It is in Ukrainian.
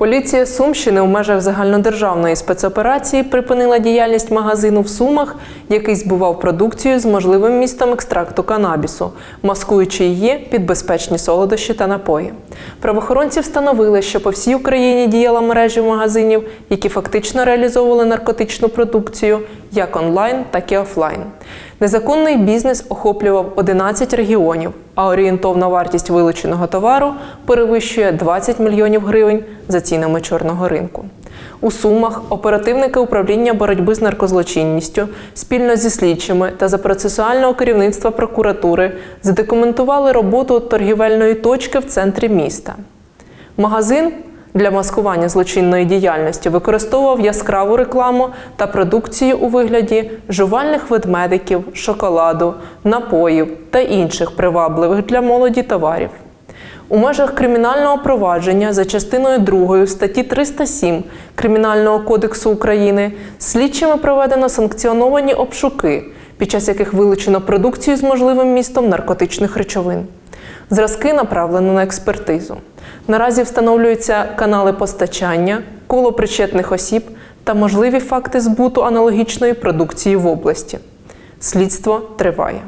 Поліція Сумщини у межах загальнодержавної спецоперації припинила діяльність магазину в Сумах, який збував продукцію з можливим містом екстракту канабісу, маскуючи її під безпечні солодощі та напої. Правоохоронці встановили, що по всій Україні діяла мережа магазинів, які фактично реалізовували наркотичну продукцію як онлайн, так і офлайн. Незаконний бізнес охоплював 11 регіонів, а орієнтовна вартість вилученого товару перевищує 20 мільйонів гривень за цінами чорного ринку. У Сумах оперативники управління боротьби з наркозлочинністю спільно зі слідчими та за процесуального керівництва прокуратури задокументували роботу торгівельної точки в центрі міста. Магазин для маскування злочинної діяльності використовував яскраву рекламу та продукцію у вигляді жувальних ведмедиків, шоколаду, напоїв та інших привабливих для молоді товарів. У межах кримінального провадження за частиною 2 статті 307 Кримінального кодексу України слідчими проведено санкціоновані обшуки, під час яких вилучено продукцію з можливим містом наркотичних речовин. Зразки направлено на експертизу. Наразі встановлюються канали постачання, коло причетних осіб та можливі факти збуту аналогічної продукції в області. Слідство триває.